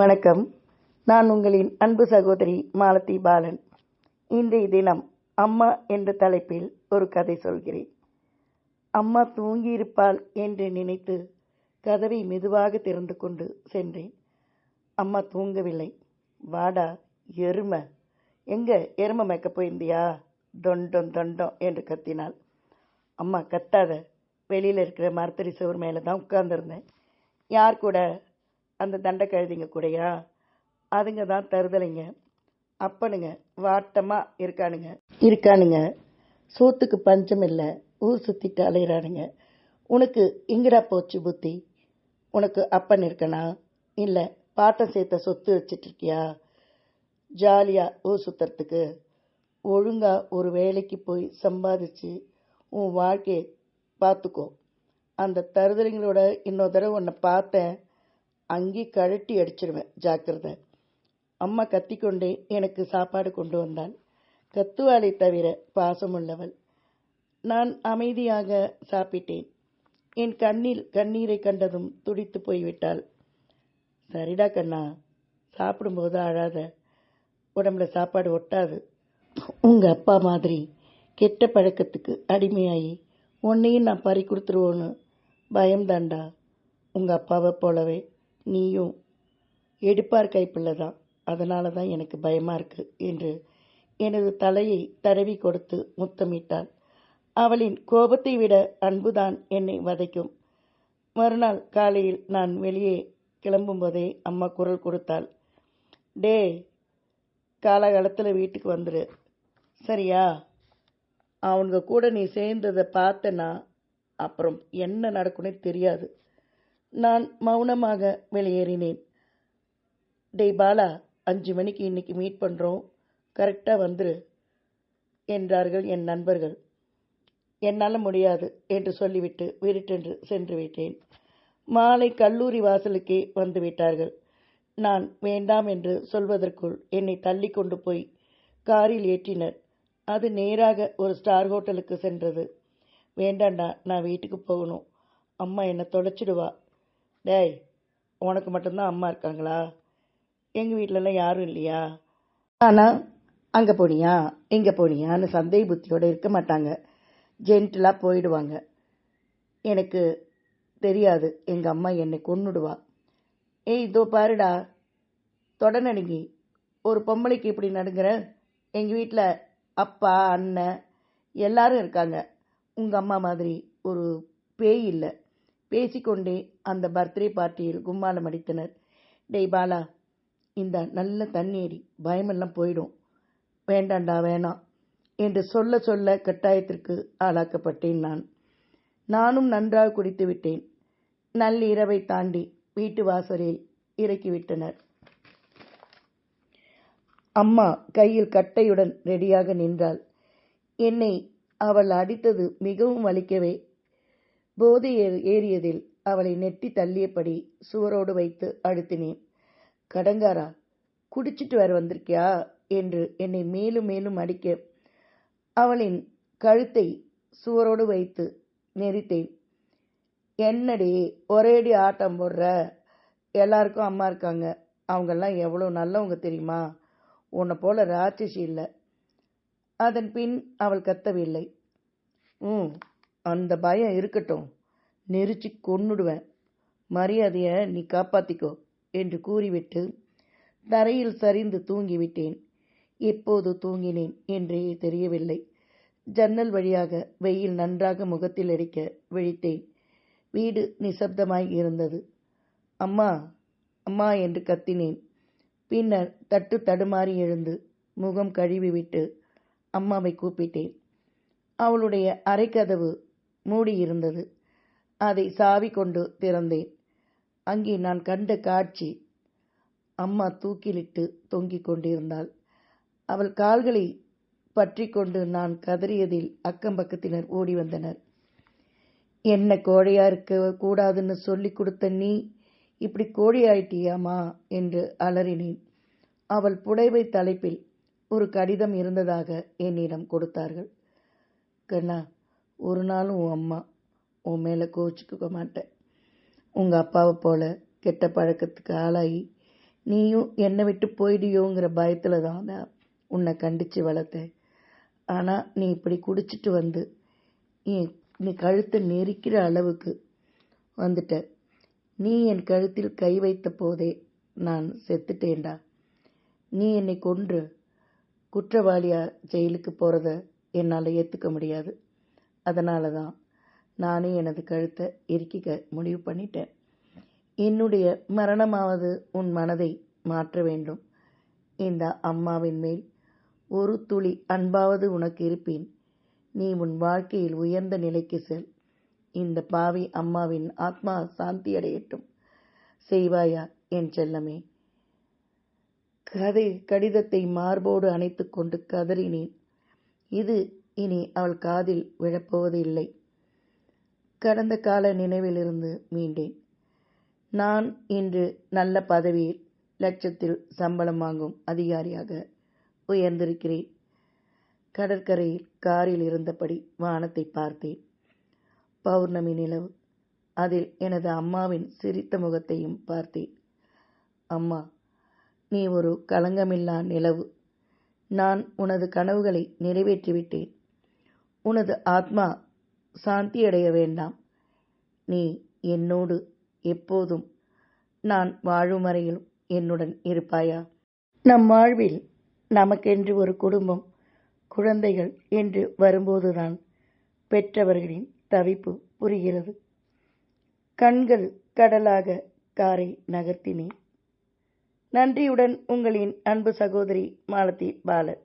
வணக்கம். நான் உங்களின் அன்பு சகோதரி மாலதி பாலன். இன்றைய தினம் அம்மா என்ற தலைப்பில் ஒரு கதை சொல்கிறேன். அம்மா தூங்கியிருப்பாள் என்று நினைத்து கதவை மெதுவாக திறந்து கொண்டு சென்றேன். அம்மா தூங்கவில்லை. வாடா எருமை. எங்க எருமை மேய்க்க போயிருந்தியா? தொண்டம் தொண்டம் என்று கத்தினாள். அம்மா கத்தாத. வெளியில் இருக்கிற மரத்தடி சுவர் மேலே தான் உட்கார்ந்துருந்தேன். யார் கூட அந்த தண்டை கழுதிங்க கூடயா? அதுங்க தான் தருதலைங்க. அப்பனுங்க வாட்டமாக இருக்கானுங்க. இருக்கானுங்க. சோத்துக்கு பஞ்சம் இல்லை. ஊர் சுற்றிட்டு அலையிறானுங்க. உனக்கு இங்கடா போச்சு புத்தி? உனக்கு அப்பன் இருக்கனா? இல்லை பாட்டம் சேர்த்த சொத்து வச்சிட்டு இருக்கியா? ஜாலியாக ஊர் சுற்றுறதுக்கு ஒழுங்கா ஒரு வேலைக்கு போய் சம்பாதிச்சு உன் வாழ்க்கையை பார்த்துக்கோ அந்த தருதலைங்களோட இன்னொரு தடவை உன்னை பார்த்தேன். அங்கே கழட்டி அடிச்சிடுவேன் ஜாக்கிரதை. அம்மா கத்திக்கொண்டே எனக்கு சாப்பாடு கொண்டு வந்தாள். கத்துவாளை தவிர பாசமுள்ளவள். நான் அமைதியாக சாப்பிட்டேன். என் கண்ணில் கண்ணீரை கண்டதும் துடித்து போய்விட்டாள். சரிடா கண்ணா சாப்பிடும்போது அழாத. உடம்புல சாப்பாடு ஒட்டாது. உங்க அப்பா மாதிரி கெட்ட பழக்கத்துக்கு அடிமையாகி உன்னையும் நான் பறி கொடுத்துருவோன்னு பயம்தாண்டா உங்கள் அப்பாவை போலவே நீயும் எடுப்பார் கைப்பிள்ளை தான். அதனால தான் எனக்கு பயமா இருக்கு என்று எனது தலையை தடவி கொடுத்து முத்தமிட்டாள். அவளின் கோபத்தை விட அன்புதான் என்னை வதைக்கும். மறுநாள் காலையில் நான் வெளியே கிளம்பும்போதே அம்மா குரல் கொடுத்தாள். டே காலகாலத்தில் வீட்டுக்கு வந்துடு சரியா? அவனுங்க கூட நீ சேர்ந்ததை பார்த்தனா? அப்புறம் என்ன நடக்கும்னே தெரியாது. நான் மௌனமாக வெளியேறினேன். டேய் பாலா அஞ்சு மணிக்கு இன்னைக்கு மீட் பண்ணுறோம் கரெக்டாக வந்துரு என்றார்கள் என் நண்பர்கள். என்னால் முடியாது என்று சொல்லிவிட்டு விருட்டென்று சென்று விட்டேன். மாலை கல்லூரி வாசலுக்கே வந்து விட்டார்கள். நான் வேண்டாம் என்று சொல்வதற்குள் என்னை தள்ளி கொண்டு போய் காரில் ஏற்றினர். அது நேராக ஒரு ஸ்டார் ஹோட்டலுக்கு சென்றது. வேண்டாண்டா நான் வீட்டுக்கு போகணும். அம்மா என்னை தொலைச்சிடுவா. டேய் உனக்கு மட்டும்தான் அம்மா இருக்காங்களா? எங்கள் வீட்டிலலாம் யாரும் இல்லையா? ஆனால் அங்கே போனியா? இங்கே போனியான்னு சந்தேக புத்தியோடு இருக்க மாட்டாங்க. ஜென்டிலாக போயிடுவாங்க. எனக்கு தெரியாது. எங்கள் அம்மா என்னை கொன்னுடுவா. ஏய் இதோ பாருடா. தொட நடுங்கி ஒரு பொம்பளைக்கு இப்படி நடுங்கிற? எங்கள் வீட்டில் அப்பா அண்ணன் எல்லாரும் இருக்காங்க. உங்கள் அம்மா மாதிரி ஒரு பேய் இல்லை. பேசிக்கொண்டே அந்த பர்த்டே பார்ட்டியில் கும்மாலம் அடித்தனர். டேய் பாலா இந்த நல்ல தண்ணீரி பயமெல்லாம் போயிடும். வேண்டாண்டா வேணாம் என்று சொல்ல சொல்ல கட்டாயத்திற்கு ஆளாக்கப்பட்டேன் நான். நானும் நன்றாக குடித்து விட்டேன். நள்ளிரவை தாண்டி வீட்டு வாசலில் இறக்கிவிட்டனர். அம்மா கையில் கட்டையுடன் ரெடியாக நின்றாள். என்னை அவள் அடித்தது மிகவும் வலிக்கவே போதை ஏறியதில் அவளை நெட்டி தள்ளியபடி சுவரோடு வைத்து அழுத்தினேன். கடங்காரா குடிச்சிட்டு வர வந்திருக்கியா? என்று என்னை மேலும் மேலும் அடிக்க அவளின் கழுத்தை சுவரோடு வைத்து நெறித்தேன் என்னடி ஒரேடி ஆட்டம் போடுற? எல்லாருக்கும் அம்மா இருக்காங்க. அவங்கெல்லாம் எவ்வளோ நல்லவங்க தெரியுமா? உன்னை போல ராட்சசி இல்லை. அதன் பின் அவள் கத்தவில்லை. ம். அந்த பயம் இருக்கட்டும். நெரிச்சு கொன்னுடுவேன். மரியாதையை நீ காப்பாத்திக்கோ என்று கூறிவிட்டு தரையில் சரிந்து தூங்கிவிட்டேன். எப்போது தூங்கினேன் என்றே தெரியவில்லை. ஜன்னல் வழியாக வெயில் நன்றாக முகத்தில் அடிக்க விழித்தேன். வீடு நிசப்தமாய் இருந்தது. அம்மா அம்மா என்று கத்தினேன். பின்னர் தட்டு தடுமாறி எழுந்து முகம் கழுவிவிட்டு அம்மாவை கூப்பிட்டேன். அவளுடைய அறைக்கதவு மூடியிருந்தது. அதை சாவி கொண்டு திறந்தேன். அங்கே நான் கண்ட காட்சி அம்மா தூக்கிலிட்டு தொங்கிக் கொண்டிருந்தாள். அவள் கால்களை பற்றி கொண்டு நான் கதறியதில் அக்கம் பக்கத்தினர் ஓடி வந்தனர். என்ன கோழையா இருக்க கூடாதுன்னு சொல்லி கொடுத்த நீ இப்படி கோழியாயிட்டியாமா என்று அலறினேன். அவள் புடைவை தலைப்பில் ஒரு கடிதம் இருந்ததாக என்னிடம் கொடுத்தார்கள். கண்ணா ஒரு நாளும் உன் அம்மா உன் மேலே கோச்சிக்க மாட்டேன் உங்கள் அப்பாவை போல கெட்ட பழக்கத்துக்கு ஆளாகி நீயும் என்னை விட்டு போயிடுயோங்கிற பயத்தில் தான் நான் உன்னை கண்டித்து வளர்த்தேன் ஆனால் நீ இப்படி குடிச்சிட்டு வந்து நீ நீ கழுத்தை நெரிக்கிற அளவுக்கு வந்துட்ட. நீ என் கழுத்தில் கை வைத்த போதே நான் செத்துட்டேன்டா. நீ என்னை கொன்று குற்றவாளியாக ஜெயிலுக்கு போகிறத என்னால் ஏற்றுக்க முடியாது. அதனால தான் நானே எனது கழுத்தை எரிக்க முடிவு பண்ணிட்டேன். என்னுடைய மரணமாவது உன் மனதை மாற்ற வேண்டும். இந்த அம்மாவின் மேல் ஒரு துளி அன்பாவது உனக்கு இருப்பேன். நீ உன் வாழ்க்கையில் உயர்ந்த நிலைக்கு செல். இந்த பாவி அம்மாவின் ஆத்மா சாந்தி அடையட்டும். செய்வாயா என் செல்லமே? கதை கடிதத்தை மார்போடு அணைத்து கொண்டு கதறினேன். இது இனி அவள் காதில் விழப்போவது இல்லை கடந்த கால நினைவிலிருந்து மீண்டேன். நான் இன்று நல்ல பதவியில் லட்சத்தில் சம்பளம் வாங்கும் அதிகாரியாக உயர்ந்திருக்கிறேன். கடற்கரையில் காரில் இருந்தபடி வானத்தை பார்த்தேன். பௌர்ணமி நிலவு. அதில் எனது அம்மாவின் சிரித்த முகத்தையும் பார்த்தேன். அம்மா நீ ஒரு களங்கமில்லா நிலவு. நான் உனது கனவுகளை நிறைவேற்றிவிட்டேன். உனது ஆத்மா சாந்தியடைய வேண்டாம். நீ என்னோடு எப்போதும் நான் வாழும் வரையிலும் என்னுடன் இருப்பாயா? நம் வாழ்வில் நமக்கென்று ஒரு குடும்பம் குழந்தைகள் என்று வரும்போதுதான் பெற்றவர்களின் தவிப்பு புரிகிறது. கண்கள் கடலாக காரை நகர்த்தினேன். நன்றியுடன் உங்களின் அன்பு சகோதரி மாலதி பாலன்.